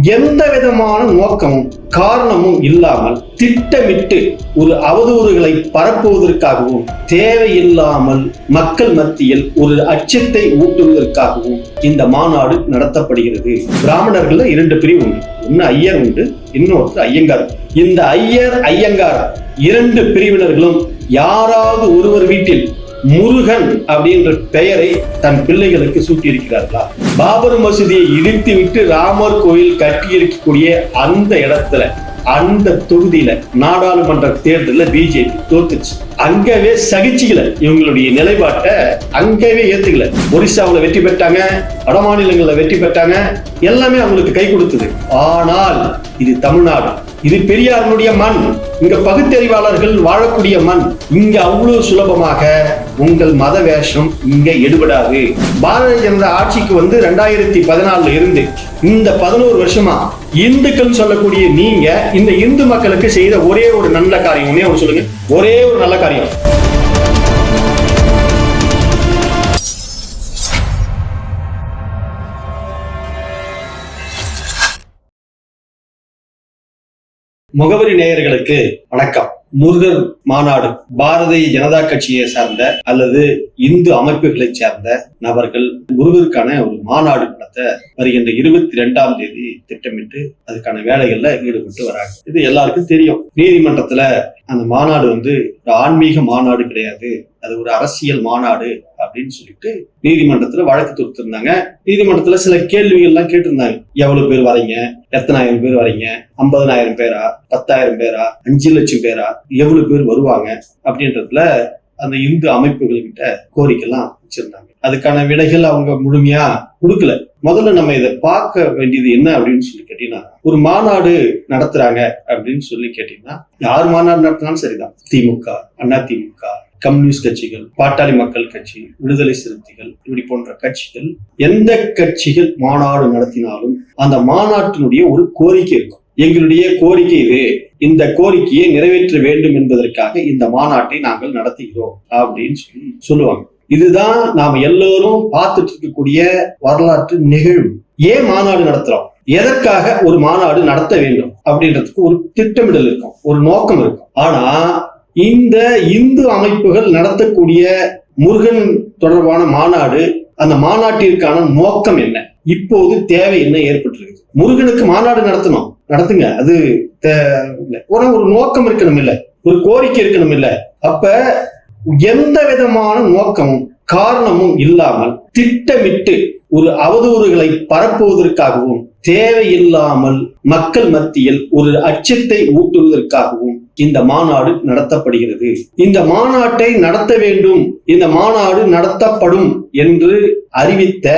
எந்த விதமான நோக்கமும் காரணமும் இல்லாமல் திட்டமிட்டு ஒரு அவதூறுகளை பரப்புவதற்காகவும் தேவையில்லாமல் மக்கள் மத்தியில் ஒரு அச்சத்தை ஊட்டுவதற்காகவும் இந்த மாநாடு நடத்தப்படுகிறது. பிராமணர்கள் இரண்டு பிரிவு உண்டு. ஒன்னு ஐயர் உண்டு இன்னொருத்தர் ஐயங்கார். இந்த ஐயர் ஐயங்கார் இரண்டு பிரிவினர்களும் யாராவது ஒருவர் வீட்டில் முருகன் அப்படின்ற பெயரை தன் பிள்ளைகளுக்கு சூட்டியிருக்கிறார்களா? பாபர் மசூதியை இடித்து விட்டு ராமர் கோயில் கட்டி இருக்கக்கூடிய அந்த இடத்துல அந்த தொகுதியில நாடாளுமன்ற தேர்தலில் பிஜேபி தோத்துச்சு. அங்கவே சகிச்சுக்கல இவங்களுடைய நிலைப்பாட்டை அங்கவே ஏத்துக்கல. ஒரிசாவில் வெற்றி பெற்றாங்க வட மாநிலங்களில் வெற்றி பெற்றாங்க எல்லாமே அவங்களுக்கு கை கொடுத்தது. ஆனால் இது தமிழ்நாடு. இது பெரியாருடைய மண். இங்க பகுத்தறிவாளர்கள் வாழக்கூடிய மண். இங்க அவ்வளவு சுலபமாக உங்கள் மத வேஷம் இங்க எடுபடாது. பாரதிய ஜனதா ஆட்சிக்கு வந்து ரெண்டாயிரத்தி பதினாலுல இருந்து இந்த பதினோரு வருஷமா இந்துக்கள் சொல்லக்கூடிய நீங்க இந்த இந்து மக்களுக்கு செய்த ஒரே ஒரு நல்ல காரியம் ஒன்னே ஒரு சொல்லுங்க. ஒரே ஒரு நல்ல காரியம். முகவரி நேயர்களுக்கு வணக்கம். முருகர் மாநாடு பாரதிய ஜனதா கட்சியை சார்ந்த அல்லது இந்து அமைப்புகளை சார்ந்த நபர்கள் முருகருக்கான ஒரு மாநாடு நடத்த வருகின்ற இருபத்தி ரெண்டாம் தேதி திட்டமிட்டு அதுக்கான வேலைகள்ல ஈடுபட்டு வராங்க. இது எல்லாருக்கும் தெரியும். நீதிமன்றத்துல அந்த மாநாடு வந்து ஒரு ஆன்மீக மாநாடு கிடையாது. அது ஒரு அரசியல் மாநாடு அப்படின்னு சொல்லிட்டு நீதிமன்றத்துல வழக்கு தொடுத்திருந்தாங்க. நீதிமன்றத்துல சில கேள்விகள் எல்லாம் கேட்டிருந்தாங்க. எவ்வளவு பேர் வரீங்க? எத்தனாயிரம் பேர் வரீங்க? ஐம்பதனாயிரம் பேரா? பத்தாயிரம் பேரா? அஞ்சு லட்சம் பேரா? எவ்வளவு பேர் வருவாங்க? அப்படின்றதுல அந்த இந்து அமைப்புகள் கிட்ட கோரிக்கைலாம் வச்சிருந்தாங்க. அதுக்கான விடைகள் அவங்க முழுமையா கொடுக்கல. முதல்ல நம்ம இதை பார்க்க வேண்டியது என்ன அப்படின்னு சொல்லி கேட்டீங்கன்னா ஒரு மாநாடு நடத்துறாங்க அப்படின்னு சொல்லி கேட்டீங்கன்னா யார் மாநாடு நடத்தினாலும் சரிதான். திமுக அண்ணா திமுக கம்யூனிஸ்ட் கட்சிகள் பாட்டாளி மக்கள் கட்சி விடுதலை சிறுத்தைகள் இப்படி போன்ற கட்சிகள் எந்த கட்சிகள் மாநாடு நடத்தினாலும் அந்த மாநாட்டினுடைய ஒரு கோரிக்கை இருக்கும். எங்களுடைய கோரிக்கை இது இந்த கோரிக்கையை நிறைவேற்ற வேண்டும் என்பதற்காக இந்த மாநாட்டை நாங்கள் நடத்துகிறோம் அப்படின்னு சொல்லி சொல்லுவாங்க. இதுதான் நாம் எல்லோரும் பார்த்துட்டு இருக்கக்கூடிய வரலாற்று நிகழ்வு. ஏன் மாநாடு நடத்துறோம்? எதற்காக ஒரு மாநாடு நடத்த வேண்டும்? அப்படின்றதுக்கு ஒரு திட்டமிடல் இருக்கும் ஒரு நோக்கம் இருக்கும். ஆனா இந்த இந்து அமைப்புகள் நடத்தக்கூடிய முருகன் தொடர்பான மாநாடு அந்த மாநாட்டிற்கான நோக்கம் என்ன? இப்போது தேவை என்ன ஏற்பட்டிருக்கு முருகனுக்கு மாநாடு நடத்தணும். நடத்துங்க. அது ஒரு நோக்கம் இருக்கணும் இல்ல ஒரு கோரிக்கை இருக்கணும் இல்ல அப்ப எந்த விதமான நோக்கமும் காரணமும் இல்லாமல் திட்டமிட்டு ஒரு அவதூறுகளை பரப்புவதற்காகவும் தேவையில்லாமல் மக்கள் மத்தியில் ஒரு அச்சத்தை ஊட்டுவதற்காகவும் இந்த மாநாடு நடத்தப்படுகிறது. இந்த மாநாட்டை நடத்த வேண்டும் இந்த மாநாடு நடத்தப்படும் என்று அறிவித்த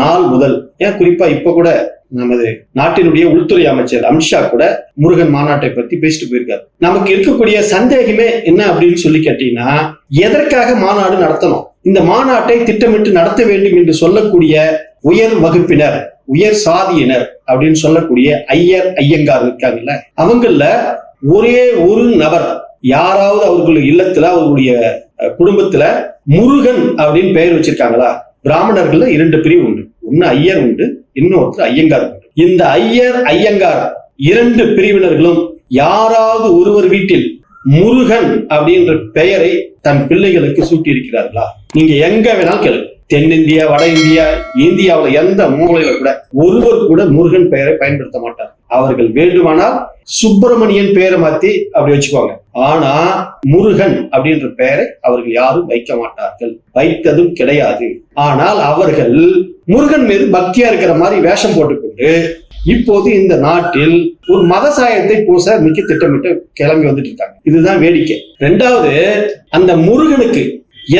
நாள் முதல் ஏன் குறிப்பா இப்ப கூட நமது நாட்டினுடைய உள்துறை அமைச்சர் அமித்ஷா கூட முருகன் மாநாட்டை பத்தி பேசிட்டு போயிருக்காரு. நமக்கு இருக்கக்கூடிய சந்தேகமே என்ன அப்படின்னு சொல்லி கேட்டீங்கன்னா எதற்காக மாநாடு நடத்தணும்? இந்த மாநாட்டை திட்டமிட்டு நடத்த வேண்டும் என்று சொல்லக்கூடிய உயர் வகுப்பினர் உயர் சாதியினர் அப்படின்னு சொல்லக்கூடிய ஐயர் ஐயங்கார் இருக்காங்கல்ல அவங்கள ஒரே ஒரு நபர் யாராவது அவர்களுடைய இல்லத்துல அவர்களுடைய அஹ், குடும்பத்துல முருகன் அப்படின்னு பெயர் வச்சிருக்காங்களா? பிராமணர்கள்ல இரண்டு பிரிவு உண்டு. ஒன்னு ஐயர் உண்டு இன்னொருத்தர் ஐயங்கார் உண்டு. இந்த ஐயர் ஐயங்கார் இரண்டு பிரிவினர்களும் யாராவது ஒருவர் வீட்டில் முருகன் அப்படின்ற பெயரை தன் பிள்ளைகளுக்கு சூட்டியிருக்கிறார்களா? நீங்க எங்க வேணாலும் கேளுங்க தென்னிந்தியா வட இந்தியா இந்தியாவுல எந்த மூலையில கூட ஒருவர் கூட முருகன் பெயரை பயன்படுத்த மாட்டார். அவர்கள் வேண்டுமானால் சுப்பிரமணியன் பெயரை மாத்தி அப்படி வச்சுக்குவாங்க ஆனா முருகன் அப்படின்ற பெயரை அவர்கள் யாரும் வைக்க மாட்டார்கள். வைத்ததும் கிடையாது. ஆனால் அவர்கள் முருகன் மீது பக்தியா இருக்கிற மாதிரி வேஷம் போட்டுக்கொண்டு இப்போது இந்த நாட்டில் ஒரு மத சாயத்தை பூச மிக்க திட்டமிட்டு கிளம்பி வந்துட்டு இருக்காங்க. இதுதான் வேடிக்கை. ரெண்டாவது அந்த முருகனுக்கு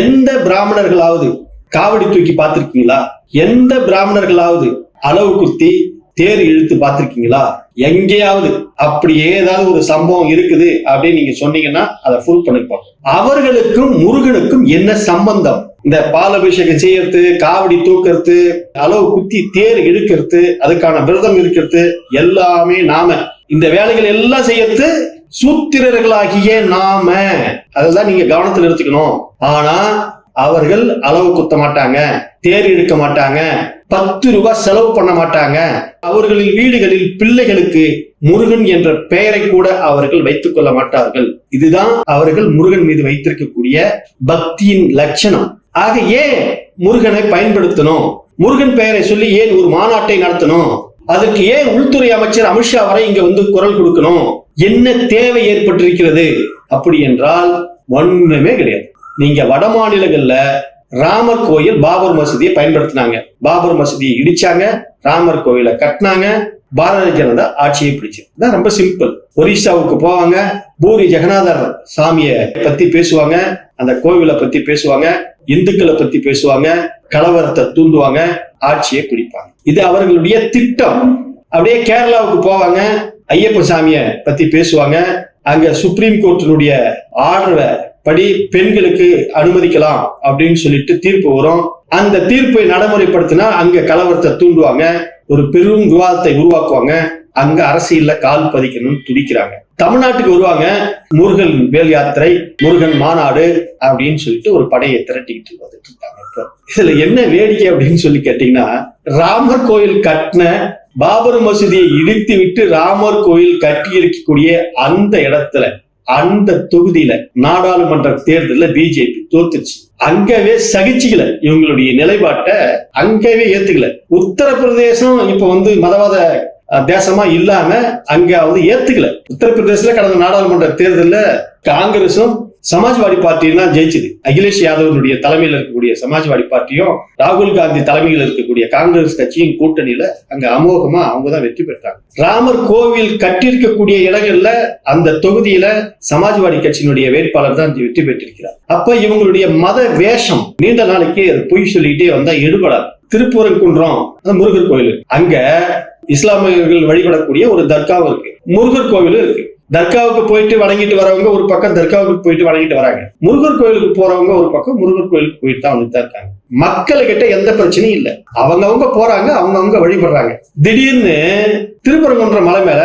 எந்த பிராமணர்களாவது காவடி தூக்கி பார்த்திருக்கீங்களா? எந்த பிராமணர்களாவது அளவு குத்தி தேர் இழுத்து பார்த்திருக்கீங்களா? எங்கேயாவது அப்படி ஏதாவது ஒரு சம்பவம் இருக்குது அப்படின்னு நீங்க சொன்னீங்கன்னா அதை ஃபுல் பண்ணிப்போம் அவர்களுக்கும் முருகனுக்கும் என்ன சம்பந்தம்? இந்த பாலபிஷேகம் செய்யறது காவடி தூக்கிறது அளவு குத்தி தேர் இழுக்கிறது அதுக்கான விரதம் இருக்கிறது எல்லாமே நாம. இந்த வேலைகள் எல்லாம் செய்யறது சூத்திரர்களாகிய நாம. அதுதான் நீங்க கவனத்தில் எடுத்துக்கணும். ஆனா அவர்கள் அளவு குத்த மாட்டாங்க தேர் இழுக்க மாட்டாங்க பத்து ரூபாய் செலவு பண்ண மாட்டாங்க. அவர்களின் வீடுகளில் பிள்ளைகளுக்கு முருகன் என்ற பெயரை கூட அவர்கள் வைத்துக் கொள்ள மாட்டார்கள். இதுதான் அவர்கள் முருகன் மீது வைத்திருக்கக்கூடிய பக்தியின் லட்சணம். ஆக ஏன் முருகனை பயன்படுத்தணும்? முருகன் பெயரை சொல்லி ஏன் ஒரு மாநாட்டை நடத்தணும்? அதற்கு ஏன் உள்துறை அமைச்சர் அமித்ஷா வரை இங்க வந்து குரல் கொடுக்கணும்? என்ன தேவை ஏற்பட்டிருக்கிறது? அப்படி என்றால் ஒண்ணுமே கிடையாது. நீங்க வட மாநிலங்கள்ல ராமர் கோயில் பாபர் மசூதியை பயன்படுத்தினாங்க. பாபர் மசூதியை இடிச்சாங்க ராமர் கோயிலை கட்டினாங்க பாரதிய ஜனதா ஆட்சியை பிடிச்சு. இதான் ரொம்ப சிம்பிள். ஒரிசாவுக்கு போவாங்க பூரி ஜெகநாதர் சாமியை பத்தி பேசுவாங்க அந்த கோவிலை பத்தி பேசுவாங்க இந்துக்களை பத்தி பேசுவாங்க கலவரத்தை தூண்டுவாங்க ஆட்சியை பிடிப்பாங்க. இது அவர்களுடைய திட்டம். அப்படியே கேரளாவுக்கு போவாங்க ஐயப்ப சாமியை பத்தி பேசுவாங்க. அங்க சுப்ரீம் கோர்ட்டினுடைய ஆர்டரை படி பெண்களுக்கு அனுமதிக்கலாம் அப்படின்னு சொல்லிட்டு தீர்ப்பு வரும். அந்த தீர்ப்பை நடைமுறைப்படுத்தினா அங்க கலவரத்தை தூண்டுவாங்க. ஒரு பெரும் விவாதத்தை உருவாக்குவாங்க. அங்க அரசியல்ல கால் பதிக்கணும்னு துடிக்கிறாங்க. தமிழ்நாட்டுக்கு வருவாங்க முருகன் வேல் யாத்திரை முருகன் மாநாடு அப்படின்னு சொல்லிட்டு ஒரு படையை திரட்டிக்கிட்டு வந்துட்டு இருக்காங்க இப்ப. இதுல என்ன வேடிக்கை அப்படின்னு சொல்லி கேட்டீங்கன்னா ராமர் கோயில் கட்டின பாபர் மசூதியை இடித்து விட்டு ராமர் கோயில் கட்டி இருக்கக்கூடிய அந்த இடத்துல அந்த தொகுதியில நாடாளுமன்ற தேர்தலில் பிஜேபி தோத்துச்சு அங்கவே சகிச்சுக்கல இவங்களுடைய நிலைப்பாட்டை அங்கவே ஏத்துக்கல. உத்தரப்பிரதேசம் இப்ப வந்து மதவாத தேசமா இல்லாம அங்க வந்து ஏத்துக்கல. உத்தரப்பிரதேசல கடந்த நாடாளுமன்ற தேர்தலில் காங்கிரசும் சமாஜ்வாடி பார்ட்டியும் தான் ஜெயிச்சது. அகிலேஷ் யாதவனுடைய தலைமையில் இருக்கக்கூடிய சமாஜ்வாடி பார்ட்டியும் ராகுல் காந்தி தலைமையில் இருக்கக்கூடிய காங்கிரஸ் கட்சியும் கூட்டணியில அங்க அமோகமா அவங்க தான் வெற்றி பெற்றாங்க. ராமர் கோவில் கட்டியிருக்கக்கூடிய இடங்கள்ல அந்த தொகுதியில சமாஜ்வாடி கட்சியினுடைய வேட்பாளர் தான் வெற்றி பெற்றிருக்கிறார். அப்ப இவங்களுடைய மத வேஷம் நீண்ட நாளைக்கு அது பொய் சொல்லிட்டே வந்தா எடுபடாது. திருப்பூரங்குன்றம் அந்த முருகர் கோயில். அங்க இஸ்லாமியர்கள் வழிபடக்கூடிய ஒரு தர்காவும் இருக்கு. முருகர் கோவிலும் இருக்கு. தர்காவுக்கு போயிட்டு வணங்கிட்டு வரவங்க ஒரு பக்கம் தர்காவுக்கு போயிட்டு வணங்கிட்டு வராங்க. முருகர் கோயிலுக்கு போறவங்க ஒரு பக்கம் முருகர் கோயிலுக்கு போயிட்டு தான் வந்துட்டு தான் இருக்காங்க. மக்கள்கிட்ட எந்த பிரச்சனையும் இல்ல. அவங்கவங்க போறாங்க அவங்கவங்க வழிபடுறாங்க. திடீர்னு திருப்பரங்குன்ற மலை மேல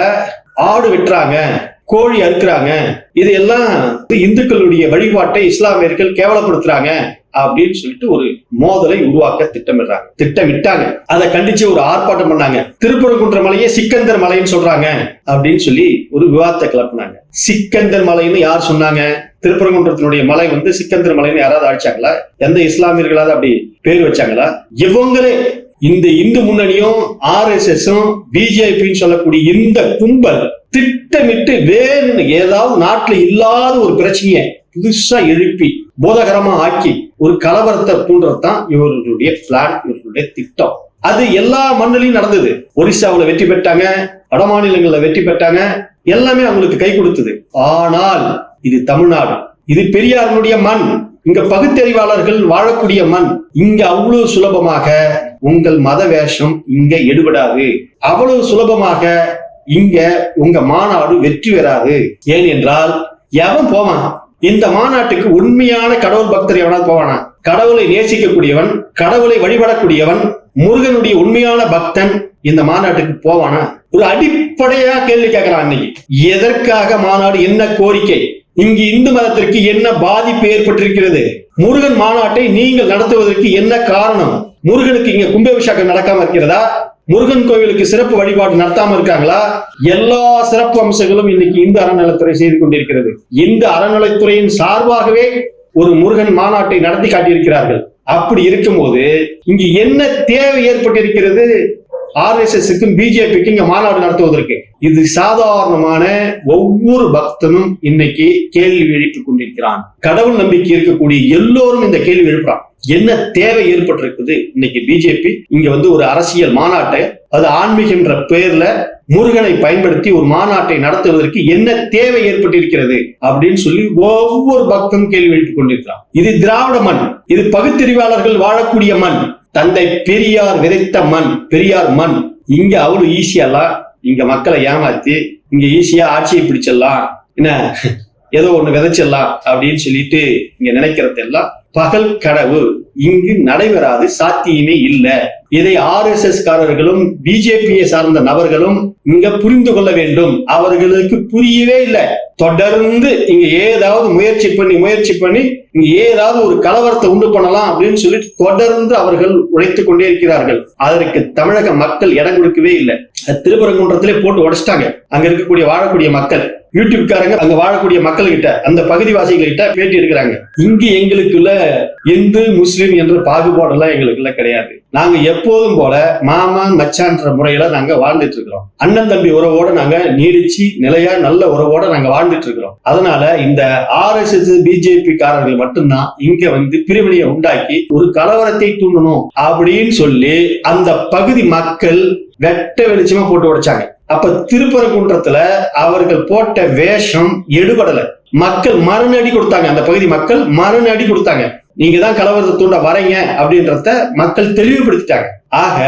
ஆடு வெட்டுறாங்க கோழி அறுக்குறாங்க. இதையெல்லாம் இந்துக்களுடைய வழிபாட்டை இஸ்லாமியர்கள் கேவலப்படுத்துறாங்க. அப்படின்னு சொல்லிட்டு ஒரு மோதலை உருவாக்க திட்டமிடுறாங்க. திட்டமிட்டாங்க. அதை கண்டிச்சு ஒரு ஆர்ப்பாட்டம் பண்ணாங்க. திருப்பரங்குன்ற மலையை சிக்கந்தர் மலைன்னு சொல்றாங்க அப்படின்னு சொல்லி ஒரு விவாதத்தை கிளப்பினாங்க. சிக்கந்தர் மலைன்னு யார் சொன்னாங்க? திருப்பரங்குன்றத்தினுடைய மலை வந்து சிக்கந்தர் மலைன்னு யாராவது அழைச்சாங்களா? எந்த இஸ்லாமியர்களாவது அப்படி பேர் வச்சாங்களா? இவங்களே இந்த இந்து முன்னணியும் ஆர் எஸ் பிஜேபின்னு சொல்லக்கூடிய இந்த கும்பல் திட்டமிட்டு வேணும்னு ஏதாவது நாட்டுல இல்லாத ஒரு பிரச்சனையை புதுசா எழுப்பி போதகரமா ஆக்கி ஒரு கலவரத்தை தூண்டுறதுதான் இவர்களுடைய பிளான் இவர்களுடைய திட்டம். அது எல்லா மண்ணிலையும் நடந்தது. ஒரிசாவுல வெற்றி பெற்றாங்க வட மாநிலங்கள்ல வெற்றி பெற்றாங்க எல்லாமே அவங்களுக்கு கை கொடுத்தது. ஆனால் இது தமிழ்நாடு. இது பெரியாருடைய மண். இங்க பகுத்தறிவாளர்கள் வாழக்கூடிய மண். இங்க அவ்வளவு சுலபமாக உங்கள் மத வேஷம் இங்க எடுபடாது. அவ்வளவு சுலபமாக இங்க உங்க மாநாடு வெற்றி பெறாது. ஏன் என்றால் எவன் போவான்? இந்த மாநாட்டுக்கு உண்மையான கடவுள் பக்தர் எவனால் போவானா? கடவுளை நேசிக்கக்கூடியவன் கடவுளை வழிபடக்கூடியவன் முருகனுடைய உண்மையான பக்தன் இந்த மாநாட்டுக்கு போவானா? ஒரு அடிப்படையா கேள்வி கேட்கிறான் அன்னைக்கு எதற்காக மாநாடு என்ன கோரிக்கை? இங்கு இந்து மதத்திற்கு என்ன பாதிப்பு ஏற்பட்டிருக்கிறது? முருகன் மாநாட்டை நீங்கள் நடத்துவதற்கு என்ன காரணம்? முருகனுக்கு இங்க கும்பாபிஷேகம் நடக்காம இருக்கிறதா? முருகன் கோவிலுக்கு சிறப்பு வழிபாடு நடத்தாம இருக்காங்களா? எல்லா சிறப்பு அம்சங்களும் இன்னைக்கு இந்து அறநிலைத்துறை செய்து கொண்டிருக்கிறது. இந்த அறநிலைத்துறையின் சார்பாகவே ஒரு முருகன் மாநாட்டை நடத்தி காட்டியிருக்கிறார்கள். அப்படி இருக்கும்போது இங்கு என்ன தேவை ஏற்பட்டிருக்கிறது? ஆர்எஸ்எஸ்க்கும் பிஜேபிக்கும் இங்க மாநாடு நடத்துவதற்கு. இது சாதாரணமான ஒவ்வொரு பக்தனும் இன்னைக்கு கேள்வி எழுப்பிக் கொண்டிருக்கிறான். கடவுள் நம்பிக்கை இருக்கக்கூடிய எல்லோரும் இந்த கேள்வி எழுப்புறான். என்ன தேவை ஏற்பட்டிருக்குது? இன்னைக்கு பிஜேபி இங்க வந்து ஒரு அரசியல் மாநாட்டை அது ஆன்மீகன்ற பெயர்ல முருகனை பயன்படுத்தி ஒரு மாநாட்டை நடத்துவதற்கு என்ன தேவை ஏற்பட்டிருக்கிறது? அப்படின்னு சொல்லி ஒவ்வொரு பக்தனும் கேள்வி எழுப்பிக் கொண்டிருக்கிறான். இது திராவிட மண். இது பகுத்தறிவாளர்கள் வாழக்கூடிய மண். தந்தை பெரியார் விதைத்த மண் பெரியார் மண். இங்க அவ்வளவு ஈஸியெல்லாம் இங்க மக்களை ஏமாத்தி இங்க ஈஸியா ஆட்சியை பிடிச்சிடலாம் என்ன ஏதோ ஒண்ணு விதைச்சிடலாம் அப்படின்னு சொல்லிட்டு இங்க நினைக்கிறது எல்லாம் பகல் கனவு. இங்கு நடைபெறாது சாத்தியமே இல்லை. இதை ஆர் எஸ் எஸ் காரர்களும் பிஜேபியை சார்ந்த நபர்களும் இங்க புரிந்து கொள்ள வேண்டும். அவர்களுக்கு புரியவே இல்லை. தொடர்ந்து இங்க ஏதாவது முயற்சி பண்ணி முயற்சி பண்ணி இங்க ஏதாவது ஒரு கலவரத்தை உண்டு பண்ணலாம் அப்படின்னு சொல்லி தொடர்ந்து அவர்கள் உழைத்துக் கொண்டே இருக்கிறார்கள். அதற்கு தமிழக மக்கள் இடம் கொடுக்கவே இல்லை. திருப்பரங்குன்றத்திலே போட்டு உடைச்சிட்டாங்க. அங்க இருக்கக்கூடிய வாழக்கூடிய மக்கள். யூடியூப்காரங்க அங்க வாழக்கூடிய மக்கள் கிட்ட அந்த பகுதிவாசிகள் கிட்ட பேட்டி எடுக்கிறாங்க. இங்கு எங்களுக்குள்ள இந்து முஸ்லீம் என்ற பாகுபாடு எல்லாம் எங்களுக்குள்ள கிடையாது. நாங்க எப்போதும் போல மாமா மச்சான்ற முறையில நாங்க வாழ்ந்துட்டு இருக்கிறோம் அண்ணன் தம்பி உறவோட நாங்க நீடிச்சு நிலையா நல்ல உறவோட நாங்க வாழ்ந்துட்டு இருக்கிறோம் அதனால இந்த ஆர் எஸ் எஸ் பிஜேபி காரர்கள் மட்டும்தான் இங்க வந்து பிரிவினையை உண்டாக்கி ஒரு கலவரத்தை தூண்டணும் அப்படின்னு சொல்லி அந்த பகுதி மக்கள் வெட்ட வெளிச்சமா போட்டு உடைச்சாங்க. அப்ப திருப்பரங்குன்றத்துல அவர்கள் போட்ட வேஷம் எடுபடல. மக்கள் மறுநடி கொடுத்தாங்க. அந்த பகுதி மக்கள் மறுநடி கொடுத்தாங்க. நீங்க தான் கலவரத்தை தூண்ட வரீங்க அப்படின்றத மக்கள் தெளிவுபடுத்திட்டாங்க. ஆக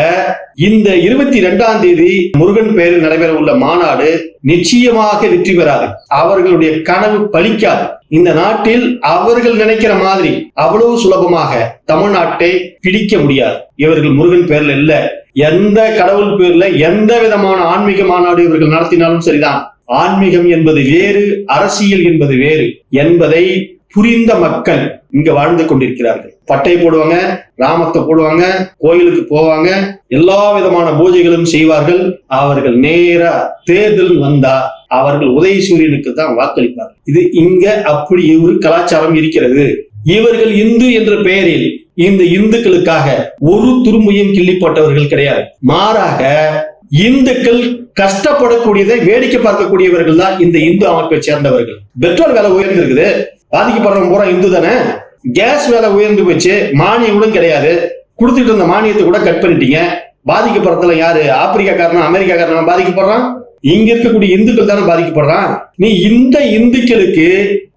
இந்த இருபத்தி ரெண்டாம் தேதி முருகன் பெயரில் நடைபெற உள்ள மாநாடு நிச்சயமாக வெற்றி பெறாது. அவர்களுடைய கனவு பலிக்காது. இந்த நாட்டில் அவர்கள் நினைக்கிற மாதிரி அவ்வளவு சுலபமாக தமிழ்நாட்டை பிடிக்க முடியாது. இவர்கள் முருகன் பெயரில் இல்லை. எந்த கடவுள் பேர்ல எந்த விதமான ஆன்மீக மாநாடு இவர்கள் நடத்தினாலும் சரிதான். ஆன்மீகம் என்பது வேறு அரசியல் என்பது வேறு என்பதை புரிந்த மக்கள் இங்க வாழ்ந்து கொண்டிருக்கிறார்கள். பட்டை போடுவாங்க ராமத்தை போடுவாங்க கோயிலுக்கு போவாங்க எல்லா விதமான பூஜைகளும் செய்வார்கள். அவர்கள் நேரா தேர்தல் வந்தா அவர்கள் உதயசூரியனுக்கு தான் வாக்களிப்பார் இது இங்க அப்படி ஒரு கலாச்சாரம் இருக்கிறது. இவர்கள் இந்து என்ற பெயரில் இந்த இந்துக்களுக்காக ஒரு துரும்பையும் கிள்ளி போட்டவர்கள் கிடையாது. மாறாக இந்துக்கள் கஷ்டப்படக்கூடியதை வேடிக்கை பார்க்கக்கூடியவர்கள் தான் இந்த இந்து அமைப்பை சேர்ந்தவர்கள். பெட்ரோல் விலை உயர்ந்திருக்குது. பாதிக்கப்படுறவங்க பூரா இந்து தானே? கேஸ் விலை உயர்ந்து போச்சு. மானியம் கூட கிடையாது. கொடுத்துட்டு இருந்த மானியத்தை கூட கட் பண்ணிட்டீங்க. பாதிக்கப்படுறதுல யாரு? ஆப்பிரிக்காக்காரனா அமெரிக்காக்காரனா பாதிக்கப்படுறான்? இங்க இருக்கக்கூடிய இந்துக்கள் தானே பாதிக்கப்படுறான்? நீ இந்த இந்துக்களுக்கு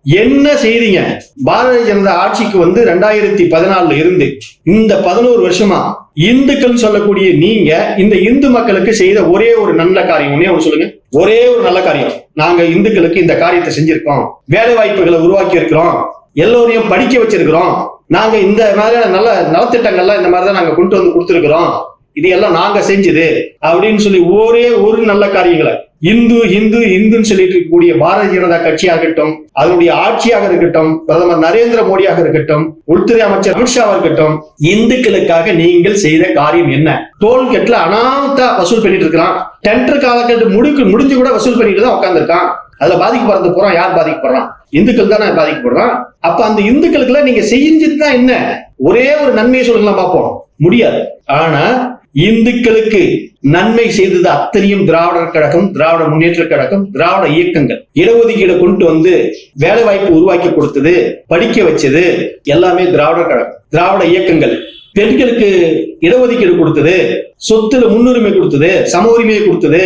என்ன செய்தீங்க? பாரதிய ஜனதா ஆட்சிக்கு வந்து ரெண்டாயிரத்தி பதினாலுல இருந்து இந்த பதினோரு வருஷமா இந்துக்கள் சொல்லக்கூடிய நீங்க இந்த இந்து மக்களுக்கு செய்த ஒரே ஒரு நல்ல காரியம். ஒன்னே ஒன்று சொல்லுங்க. ஒரே ஒரு நல்ல காரியம். நாங்க இந்துக்களுக்கு இந்த காரியத்தை செஞ்சிருக்கோம். வேலை வாய்ப்புகளை உருவாக்கி இருக்கிறோம். எல்லோரையும் படிக்க வச்சிருக்கிறோம். நாங்க இந்த மாதிரியான நல்ல நலத்திட்டங்கள்லாம் இந்த மாதிரி தான் நாங்க கொண்டு வந்து கொடுத்துருக்கிறோம். இதையெல்லாம் நாங்க செஞ்சது அப்படின்னு சொல்லி ஒரே ஒரு நல்ல காரியங்களை இந்து இந்து இந்துன்னு சொல்லிட்டு இருக்கக்கூடிய பாரதிய ஜனதா கட்சியாகட்டும் அதனுடைய ஆட்சியாக இருக்கட்டும் பிரதமர் நரேந்திர மோடியாக இருக்கட்டும் உள்துறை அமைச்சர் அமித்ஷாவா இருக்கட்டும் இந்துக்களுக்காக நீங்கள் செய்த காரியம் என்ன? டோல்கேட்ல அனாமத்தா வசூல் பண்ணிட்டு இருக்கிறான். டெண்டர் காலக்கெட்டு முடிக்கு முடிஞ்சு கூட வசூல் பண்ணிட்டு தான் உட்காந்துருக்கான் அதுல பாதிக்கப்படுறது போறோம் யார் பாதிக்கப்படுறான் இந்துக்கள் தானே பாதிக்கப்படுறான் அப்ப அந்த இந்துக்களுக்குள்ள நீங்க செஞ்சுட்டு தான் என்ன? ஒரே ஒரு நன்மையை சொல்லுங்களா பார்ப்போம். முடியாது. ஆனா இந்துக்களுக்கு நன்மை செய்தது அத்தனையும் திராவிடர் கழகம் திராவிட முன்னேற்ற கழகம் திராவிட இயக்கங்கள். இடஒதுக்கீடு கொண்டு வந்து வேலை வாய்ப்பு உருவாக்கி கொடுத்தது படிக்க வச்சது எல்லாமே திராவிடர் கழகம் திராவிட இயக்கங்கள். பெண்களுக்கு இடஒதுக்கீடு கொடுத்தது சொத்துல முன்னுரிமை கொடுத்தது சம உரிமையை கொடுத்தது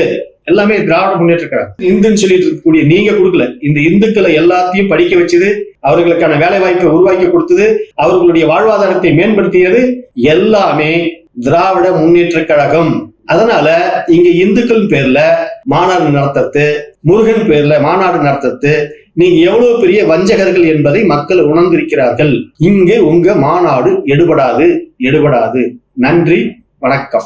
எல்லாமே திராவிட முன்னேற்ற கழகம். இந்துன்னு சொல்லிட்டு இருக்கக்கூடிய நீங்க கொடுக்கல. இந்த இந்துக்களை எல்லாத்தையும் படிக்க வச்சது அவர்களுக்கான வேலை வாய்ப்பை உருவாக்கி கொடுத்தது அவர்களுடைய வாழ்வாதாரத்தை மேம்படுத்தியது எல்லாமே திராவிட முன்னேற்ற கழகம். அதனால இங்க இந்துக்கள் பேர்ல மாநாடு நடத்துறது முருகன் பேர்ல மாநாடு நடத்துறது நீங்க எவ்வளவு பெரிய வஞ்சகர்கள் என்பதை மக்கள் உணர்ந்திருக்கிறார்கள். இங்கே உங்க மாநாடு எடுபடாது எடுபடாது. நன்றி வணக்கம்.